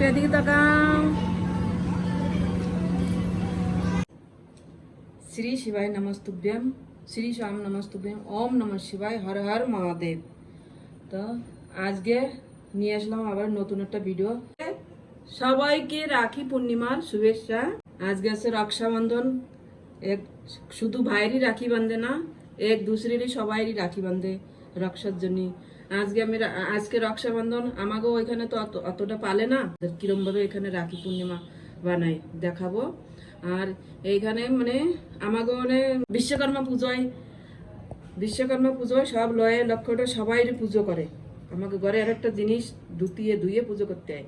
একটু এদিকে শ্রী শিবায় নমস্তুভ্যম, শ্রী শ্যাম নমস্তুভ্যম, ওম নম শিবায়, হর হর মহাদেব। তো আজকে নিয়ে আসলাম আবার নতুন একটা ভিডিও সবাইকে রাখি পূর্ণিমার শুভেচ্ছা। আজকে আছে রক্ষাবন্ধন। এক, শুধু ভাইয়েরই রাখি বাঁধে না, এক দুসরেরই সবাইরই রাখি বাঁধে রক্ষার জন্য। আজকে আমি আজকে রক্ষাবন্ধন আমাকেও ওইখানে তো অত- অতটা পালে না। কিরম ভাবে এখানে রাখি পূর্ণিমা বানাই, দেখাবো। আর এইখানে মানে আমাকে মানে বিশ্বকর্মা পুজোয় বিশ্বকর্মা পুজোয় সব লয়ে লক্ষ্যটা সবাই পুজো করে। আমাকে ঘরে আর একটা জিনিস ধুতিয়ে ধুয়ে পুজো করতে হয়।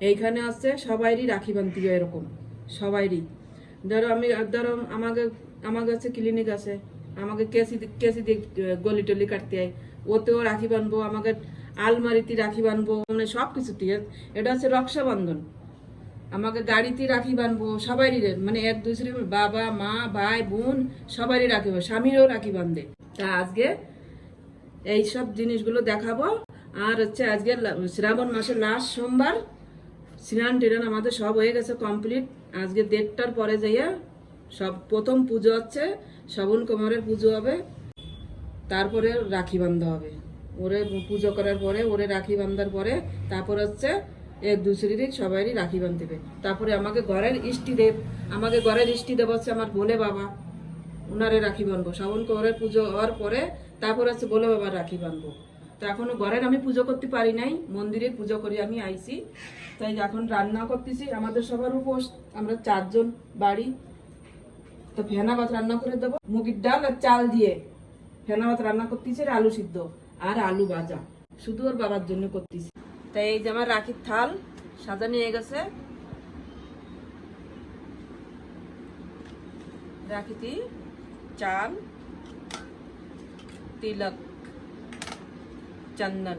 এইখানে আছে সবাইরই রাখি বানতে এরকম, সবাইরই। ধরো আমি ধরো আমাকে আমার কাছে ক্লিনিক আছে। আমাকে কেসি কেসি দিয়ে গলি টলি কাটতে হয়। ওতেও রাখি বানবো আমাকে আলমারিতে রাখি বানবো মানে সব কিছুতে এটা হচ্ছে রক্ষাবন্ধন। আমাকে গাড়িতে রাখি বানবো সবারই মানে এক দুসরে বাবা, মা, ভাই, বোন, সবারই রাখি স্বামীরও রাখি বান্ধে তা আজকে এই সব জিনিসগুলো দেখাবো। আর হচ্ছে আজকে শ্রাবণ মাসের লাস্ট সোমবার, স্নান টিরান আমাদের সব হয়ে গেছে কমপ্লিট আজকে দেড়টার পরে যাইয়া সব প্রথম পুজো হচ্ছে, শ্রাবণ কুমারের পুজো হবে। তারপরে রাখি বান্ধা হবে। ওরে পুজো করার পরে, ওরে রাখি বান্ধার পরে, তারপর হচ্ছে এক দুসরিরই সবাইরই রাখি বান্ধবে তারপরে আমাকে ঘরের ইষ্টি দেব। আমাকে ঘরের ইষ্টি দেব হচ্ছে আমার বলে বাবা। ওনারে রাখি বানবো শ্রাবণ কুমারের পুজো হওয়ার পরে তারপর হচ্ছে বলে বাবার রাখি বানবো তো এখনও ঘরের আমি পুজো করতে পারি নাই। মন্দিরে পুজো করি আমি আইছি তাই এখন রান্না করতেছি। আমাদের সবার উপোস। আমরা চারজন বাড়ি। তো ফেনা ভাত রান্না করে দেবো। মুগির ডাল আর চাল দিয়ে। ভাত রান্না করতেছি আর আলু সিদ্ধ আর আলু ভাজা। শুধু ওর বাবার জন্য করতেছি। তাই এই যে আমার রাখির থাল, সাজা নিয়ে গেছে। রাখিতি চাল, তিলক, চন্দন।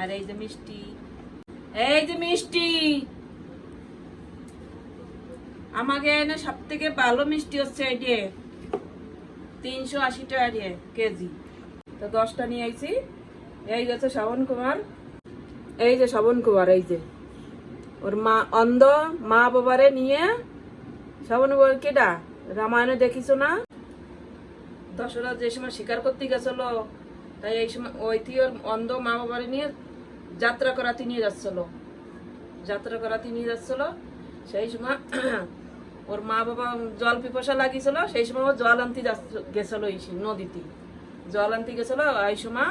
আর এই যে মিষ্টি। এই যে মিষ্টি! আমাকে এনে সব থেকে ভালো মিষ্টি হচ্ছে দিয়ে তিনশো আশি টাকা কেজি। তো দশটা নিয়ে আইছি। এই গেছে শ্রাবণ কুমার। এই যে শ্রাবণ কুমার, এই যে। ওর মা অন্ধ, মা বাবারে নিয়ে শ্রাবণ কুমার কেডা? রামায়ণে দেখিছো না? দশরা যে সময় শিকার করতে গেছিল, তাই এই সময় ওইটি ওর অন্ধ, মা বাবারে নিয়ে যাত্রা করাতে নিয়ে যাচ্ছিল। যাত্রা করাতে নিয়ে যাচ্ছিল। সেই সময় ওর মা বাবা জল পিপাসা লাগিয়েছিল, সেই সময় ও জল আনতে গেছিল নদীতে। জল আনতে গেছিল, এই সময়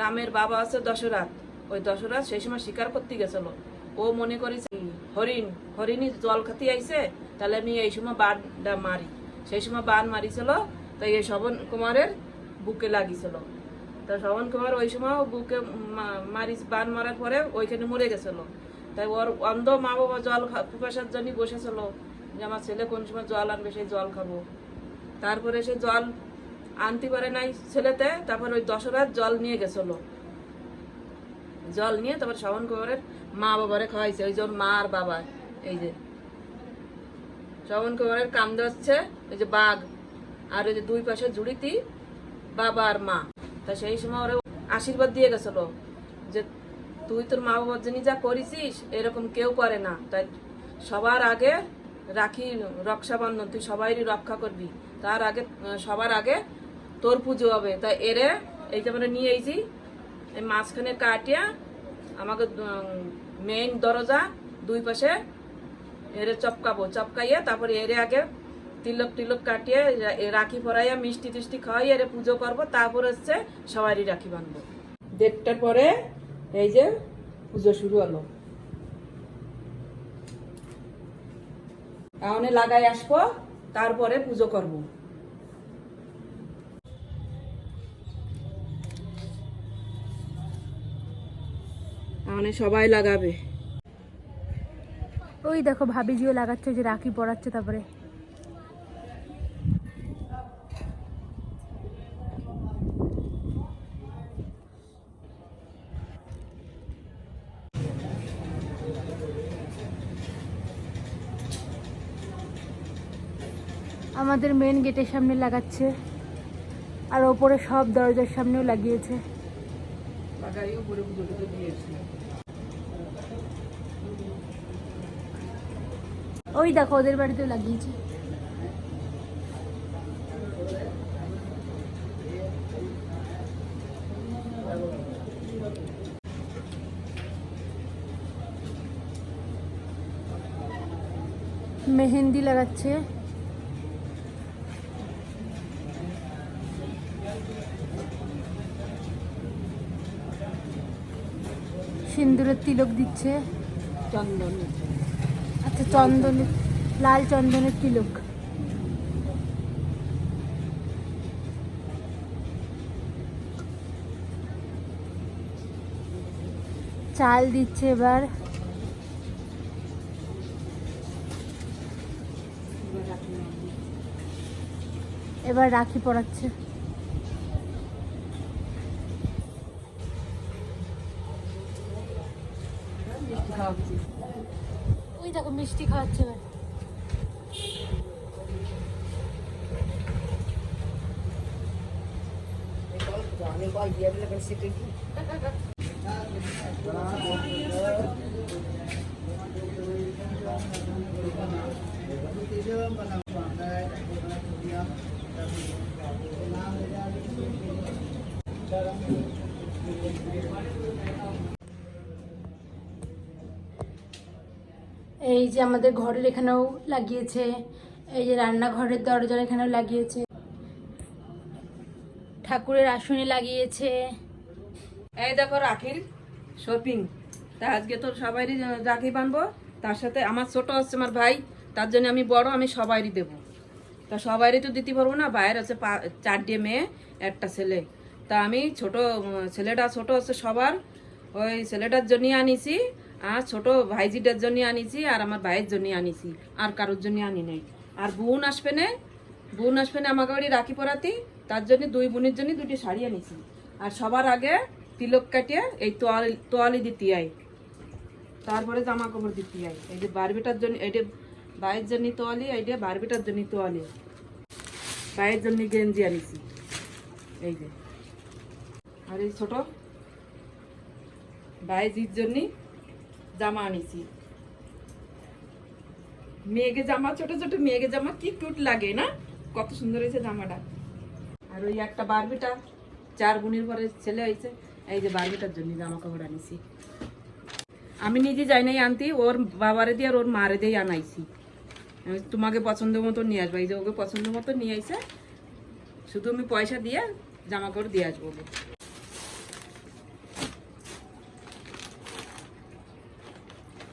রামের বাবা আছে দশরথ। ওই দশরথ সেই সময় শিকার করতে গেছিল। ও মনে করেছে, হরিণ, হরিণই জল খাতে আইছে, তাহলে আমি এই সময় বানটা মারি। সেই সময় বান মারিছিল তাই এই শবন কুমারের বুকে লাগিয়েছিল তা শবন কুমার ওই সময় বুকে মারি, বান মারার পরে ওইখানে মরে গেছিল। তাই ওর অন্ধ মা বাবা জল পিপাসার জন্য বসেছিল। যে আমার ছেলে কোন সময় জল আনবে সেই জল খাব। তারপরে সে জল আনতে পারে নাই ছেলেতে, তারপর ওই দশরাত জল নিয়ে গেছিল। জল নিয়ে তারপর শ্রবণ কুমারের মা বাবারে খাওয়াইছে, ওই যে ওর মা আর বাবা, এই যে। শ্রবণ কুমারের কান্দে হচ্ছে ওই যে বাঘ, আর ওই যে দুই পাশে জুড়িতি বাবা আর মা। তা সেই সময় ওরা আশীর্বাদ দিয়ে গেছিল যে, তুই তোর মা বাবার জন্য যা করেছিস, এরকম কেউ করে না। তাই সবার আগে রাখি, রক্ষাবন্ধন, তুই সবাইরই রক্ষা করবি। তার আগে সবার আগে তোর পুজো হবে। তা এরে এই যে আমরা নিয়ে এইছি এই মাঝখানে কাটিয়া আমাকে মেইন দরজা দুই পাশে এরে চপকাবো। চপকাইয়া তারপরে এরে আগে তিলক টিলক কাটিয়ে রাখি পরাইয়া মিষ্টি টিষ্টি খাওয়াই এরে পুজো করব। তারপর হচ্ছে সবারই রাখি বাঁধবো। দেড়টার পরে এই যে পুজো শুরু হলো। তাহলে লাগাই আসব, তারপরে পুজো করব। তাহলে সবাই লাগাবে। ওই দেখো ভাবিজিও লাগাচ্ছে যে রাখি পড়াচ্ছে তারপরে। আমাদের মেন গেটের সামনে লাগাচ্ছে। আর ওপরে সব দরজার সামনেও লাগিয়েছে। ওই দেখো ওদের বাড়িতেও লাগিয়েছে। মেহেন্দি লাগাচ্ছে। সিন্দুরের তিলক দিচ্ছে। চন্দন আচ্ছা চন্দনের, লাল চন্দনের তিলক। চাল দিচ্ছে এবার। এবার রাখি পড়াচ্ছে মিষ্টি খাওয়াচ্ছি। ওই দেখো মিষ্টি খাওয়াচ্ছে এবার এই যে আমাদের ঘরের এখানেও লাগিয়েছে, এই যে রান্নাঘরের দরজার এখানেও লাগিয়েছে, ঠাকুরের আসনে লাগিয়েছে। এই দেখো রাখির শপিং তা আজকে তো সবাইরই রাখি বানবো, তার সাথে আমার ছোট হচ্ছে আমার ভাই, তার জন্য আমি বড়, আমি সবাইরই দেবো। তা সবাইরই তো দিতে পারব না আছে পা- চারটে মেয়ে, একটা ছেলে। তা আমি ছোট, ছেলেটা ছোট হচ্ছে সবার, ওই ছেলেটার জন্যই আনিছি। আর ছোট ভাইজিটার জন্য আনিছি, আর আমার ভাইয়ের জন্য আনিছি। আর কারোর জন্য আনি নাই। আর বোন আসবে না, বোন আসবে না আমাকে বাড়ি রাখি পরাতি, তার জন্য দুই বোনের জন্য দুটি শাড়ি আনিছি। আর সবার আগে তিলক কাটিয়ে এই তোয়ালি তোয়ালি দিতে আই তারপরে জামা কাপড় দিতে আই এই যে বারবিটার জন্য এইটা ভাইয়ের জন্য তোয়ালি এইটা বারবিটার জন্য তোয়ালি। ভাইয়ের জন্য গেঞ্জি আনিছি। এই যে। আর এই ছোট ভাইজির জন্য জামা আনিছি। মেয়েকে জামা, ছোট ছোট মেয়েকে জামা, কি কিউট লাগে, না? কত সুন্দর হয়েছে জামাটা। আর ওই একটা বারবিটা, চার বোনের পরে ছেলে হয়েছে, এই যে বারবিটার জন্য জামা কাপড় আনিছি। আমি নিজে যাই নাই আনতি, ওর বাবারে দিয়ে আর ওর মারে দিয়ে আনাইছি। তোমাকে পছন্দ মতো নিয়ে আসব, এই যে ওকে পছন্দ মতো নিয়ে আইসে শুধু আমি পয়সা দিয়ে জামা কাপড় দিয়ে আসব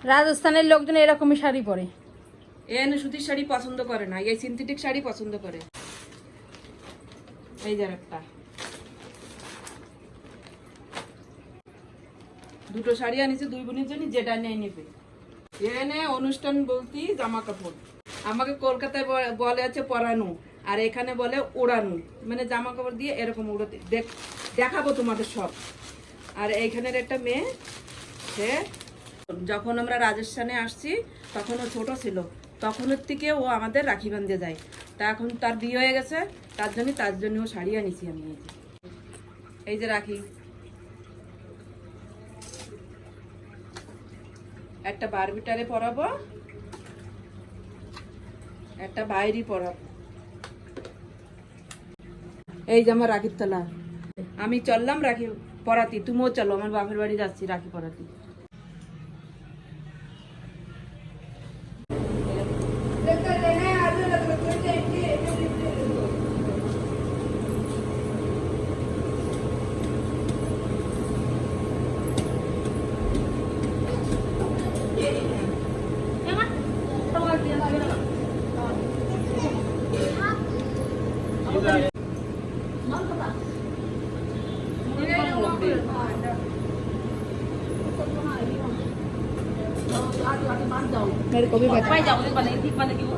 রাজস্থানের লোকজন এরকমই শাড়ি পরে। এনে সুতির শাড়ি পছন্দ করে না, এই সিনথেটিক শাড়ি পছন্দ করে। এই যে একটা। দুটো শাড়ি আনিছে দুই বোনের জন্য, যেটা নিয়ে নেবে। এনে অনুষ্ঠান বলতে জামা কাপড় আমাকে কলকাতায় বলে আছে পরানো, আর এখানে বলে ওড়ানো মানে জামা কাপড় দিয়ে এরকম উড়োতে। দেখ- দেখাবো তোমাদের সব। আর এইখানের একটা মেয়ে, সে যখন আমরা রাজস্থানে আসছি, তখন ও ছোট ছিল। তখনের থেকে ও আমাদের রাখি বাঁধতে যায়। তা এখন তার বিয়ে হয়ে গেছে, তার জন্য তার জন্য ও শাড়ি আনিছি আমি এই যে। রাখি। একটা বারবিটারে পরাবো, একটা বাইরে পরাবো। এই যে আমার রাখির তলা। আমি চললাম রাখি পরাতি, তুমিও চলো, আমার বাপের বাড়ি যাচ্ছি রাখি Mày có bị bạch. Quay dòng lên bàn ấy thì bàn ấy cứu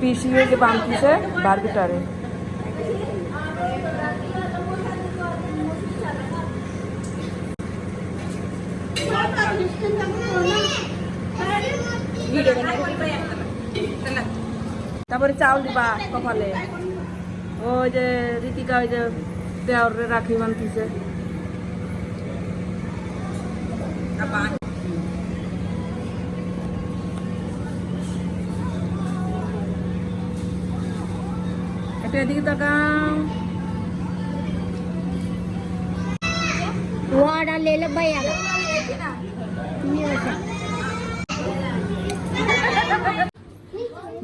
পিসিয়ে যে বানতিছে বারবিটারে তারপরে চাউল দিবা কপালে। ওই যে রীতিকা, ওই যে দেওয়ারে রাখি বানতিছে। একটু এদিকে তাকাও। ওয়াটা লেলে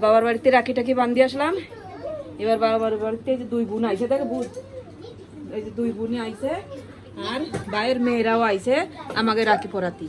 বাবার বাড়িতে রাখি টাকি বান্ধি আসলাম। এবার বাবার বাড়িতে এই যে দুই বোন আইসে দেখে বুধ এই যে দুই বোনই আইসে আর বাইরের মেয়েরাও আইসে আমাকে রাখি পরাতি।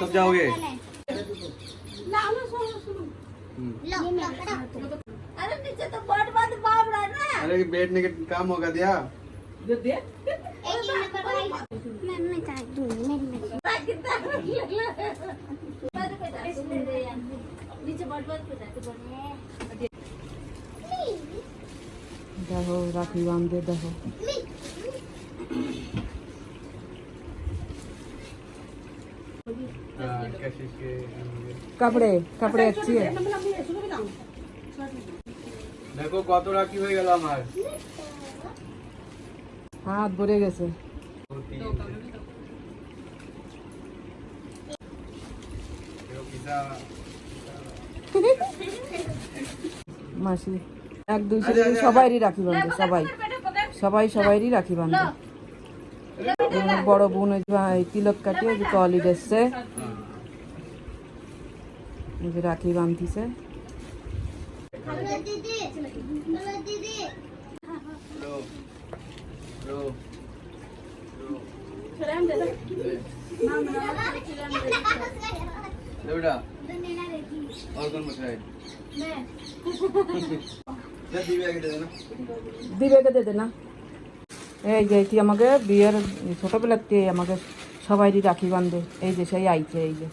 सब जाओगे? हम्म। अरे नीचे तो बहुत बहुत बाप रहा ना। अरे बैठने के काम होगा दिया। दे दे। मैं मैं काट दूँ मैं मैं। कितना नीचे राखी बाँध दे दहो কাপড়ে কাপড়ে अच्छी है দেখো কত রাখি হয়ে গেল আমার হাত ভরে গেছে दो, तीन, देखो पिज़्ज़ा মাসি এক দুই তিন সবাইরই রাখি বান্ধে সবাই সবাই সবাইরই রাখি বান্ধে এবং বড় বোন ওই যে এই তিলক কাটিয়ে যে কলিড এসছে এই যে রাখি বান্ধিছে लो लो लो ले बेटा और कौन बच रहा है না দিবে আগে দে না দিবেকে দে দে না এই যে কি আমাকে বিয়ের ছোটবেলাতে আমাকে সবাইরই রাখি বান্ধে এই যে সেই আইছে এই যে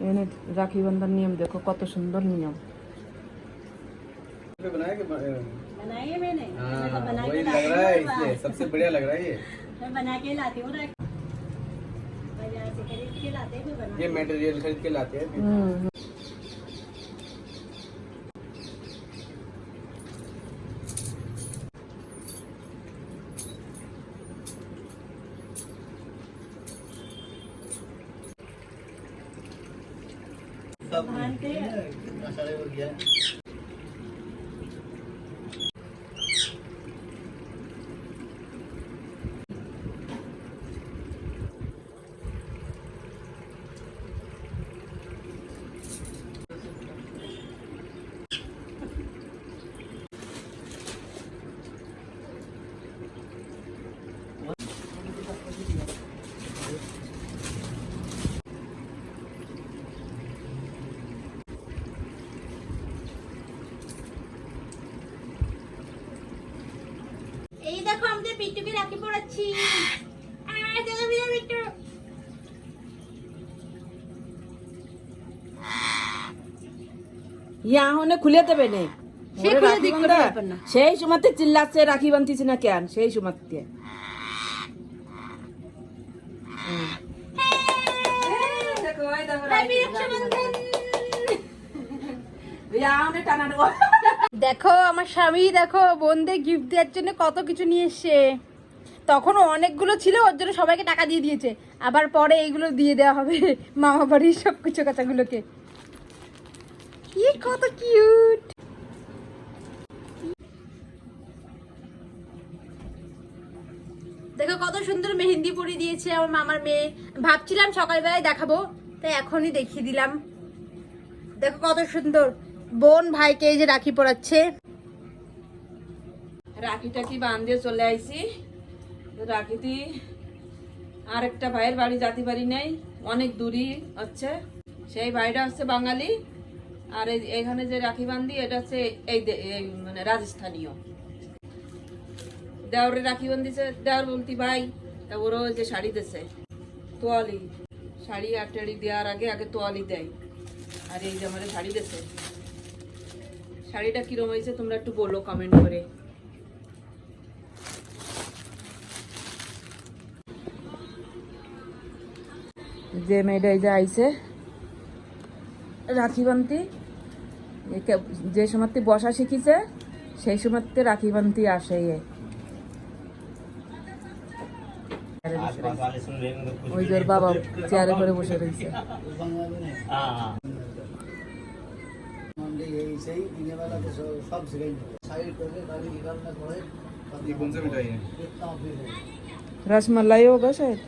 এনে রাখি বান্ধার নিয়ম দেখো কত সুন্দর নিয়ম पे बनाया कि बनाइए मैंने हाँ Yeah. I thought it would পিটুকে রাখি পড়াচ্ছি আহ, দেখো বিনা পিট্টু। ইয়া হনে খুলে দেবে নে। সেই সময়তে চিল্লাচ্ছে রাখি বান্ধিস না কেন সেই সময়তে। ইয়া হনে টানা। দেখো, আমার স্বামী দেখো, বোনদের গিফট দেওয়ার জন্য কত কিছু নিয়ে এসছে। তখনও অনেকগুলো ছিল, ওর জন্য সবাইকে টাকা দিয়ে দিয়েছে। আবার পরে এইগুলো দিয়ে দেওয়া হবে মামা বাড়ির সব কিছু কাচাগুলোকে। কি কত কিউট দেখো, কত সুন্দর মেহেন্দি পরিয়ে দিয়েছে আমার মামার মেয়ে। ভাবছিলাম সকালবেলায় দেখাবো, তাই এখনই দেখিয়ে দিলাম। দেখো, কত সুন্দর। বোন ভাইকে এই যে রাখি পরাচ্ছে। রাখি টাকি বাঁধিয়ে চলে আইছি। রাখিতে আরেকটা ভাইয়ের বাড়ি জাতি বাড়ি নেই, অনেক দূরই হচ্ছে। সেই ভাইটা হচ্ছে বাঙালি, আর এখানে যে রাখি বান্ধি এটা হচ্ছে এই মানে রাজস্থানীয়। দেওরে রাখি বান্ধিছে দেওর বলতি ভাই, তা ওরও যে শাড়ি দিছে। তোয়ালি, শাড়ি আর টেড়ি দেওয়ার আগে আগে তোয়ালি দেয়। আর এই যে আমার শাড়ি দিছে। শাড়িটা কিরম হয়েছে তোমরা একটু বলো কমেন্ট করে। যে মেয়েটা এই যে আইছে রাখি বান্তি একে- যে সময়তে বসা শিখিছে সেই সময়তে রাখি বান্তি আসে এ। ওই যে বাবা চেয়ারে করে বসে রয়েছে। ये कौन सा मिठाई है रसमलाई होगा शायद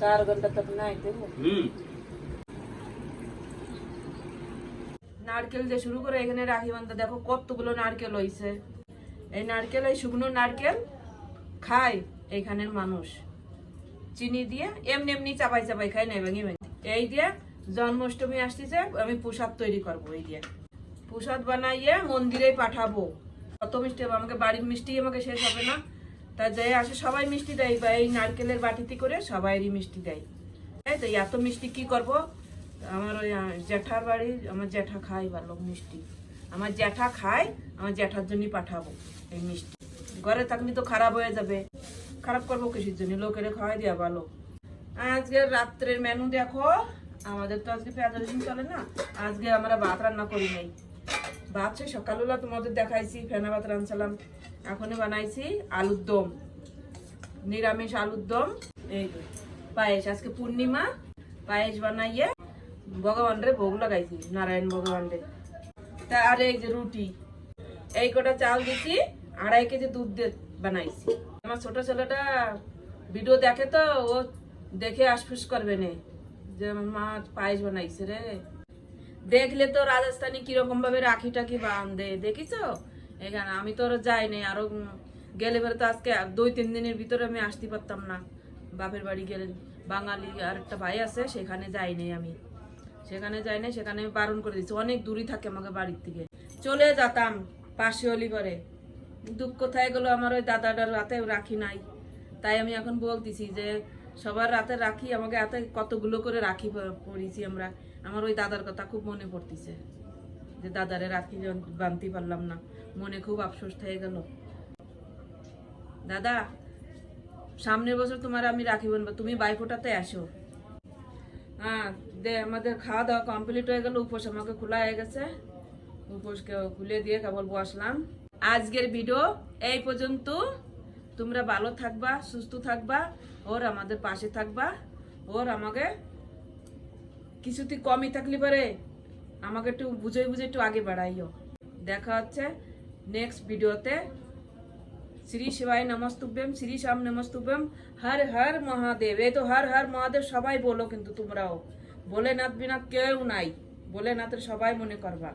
चार घंटा तक नहीं थे वो নারকেল দিয়ে শুরু করে এখানে রাখি বান্ধা দেখো কতগুলো নারকেল হইছে এই নারকেল এই শুকনো নারকেল খায় এইখানের মানুষ চিনি দিয়ে এমনি এমনি চাপাই চাপাই খাই না ভেঙে ভেঙে। এই দিয়ে জন্মাষ্টমী আসতেছে, আমি প্রসাদ তৈরি করব এই দিয়ে। প্রসাদ বানাইয়ে মন্দিরে পাঠাবো। কত মিষ্টি হবে, আমাকে বাড়ির মিষ্টি আমাকে শেষ হবে না। তা যে আসে, সবাই মিষ্টি দেয়, বা এই নারকেলের বাটিতে করে সবাইরই মিষ্টি দেয়। এই তো, এত মিষ্টি কি করব? আমার ওই জ্যাঠার বাড়ি, আমার জ্যাঠা খায় ভালো মিষ্টি। আমার জ্যাঠা খায়, আমার জ্যাঠার জন্যই পাঠাবো এই মিষ্টি। ঘরে থাকলে তো খারাপ হয়ে যাবে। খারাপ করব কিসের জন্য? লোকের খাওয়াই দেওয়া ভালো। আজকে রাত্রের মেনু দেখো। আমাদের তো আজকে পেঁয়াজ রসুন চলে না। আজকে আমরা ভাত রান্না করি নাই। ভাত সে সকালবেলা তোমাদের দেখাইছি, ফেনা ভাত রানছিলাম এখনই বানাইছি আলুর দম। নিরামিষ আলুর দম। এই পায়েস। আজকে পূর্ণিমা। পায়েস বানাইয়ে ভগবান রে ভোগ লাগাইছি, নারায়ণ ভগবান রে তা আর এই যে রুটি। এই কটা চাল দিছি, আড়াই কেজি দুধ দিয়ে বানাইছি। আমার ছোট ছেলেটা ভিডিও দেখে তো, ও দেখে আশফুস করবে নে। যে মা পায়েস বানাইছে রে। দেখলে তো রাজস্থানি কীরকম ভাবে রাখি টাকি বাঁধে, দেখিছো? এখানে আমি তো ওরা যাইনি আরও গেলে পরে তো আজকে দুই, তিন দিনের ভিতরে আমি আসতে পারতাম না। বাপের বাড়ি গেলে বাঙালি আর একটা ভাই আছে, সেখানে যাইনি আমি। সেখানে যাইনি সেখানে আমি বারণ করে দিচ্ছি অনেক দূরই থাকে আমাকে বাড়ির থেকে চলে যেতাম পাশে অলি করে দুঃখ কোথায় গেলো আমার ওই দাদাটার রাতে রাখি নাই। তাই আমি এখন বলতেছি যে, সবার রাতে রাখি, আমাকে হাতে কতগুলো করে রাখি প- পরিছি আমরা। আমার ওই দাদার কথা খুব মনে পড়তেছে। যে দাদারে রাখি বানতে পারলাম না। মনে খুব আফসোস হয়ে গেল। দাদা, সামনের বছর তোমার আমি রাখি বানবো, তুমি বাইফোটাতে আসো। হ্যাঁ দে, আমাদের খাওয়া দাওয়া কমপ্লিট হয়ে গেল, উপোস আমাকে খোলা হয়ে গেছে। উপোসকে খুলে দিয়ে কেবল বসলাম। আজকের ভিডিও এই পর্যন্ত। তোমরা ভালো থাকবা, সুস্থ থাকবা, ওর আমাদের পাশে থাকবা। ওর আমাকে কিছুতে কমই থাকলে পারে আমাকে একটু বুঝে বুঝে একটু আগে বাড়াইও। দেখা হচ্ছে নেক্সট ভিডিওতে। শ্রী শিবাই নমস্তুভ্যম, শ্রী শ্যাম নমস্তুভ্যম। হর হর মহাদেব। এই তো হর হর মহাদেব সবাই বলো কিন্তু তোমরাও। বলে নাথ বিনা কেউ নাই। বলে নাথের সবাই মনে করবা।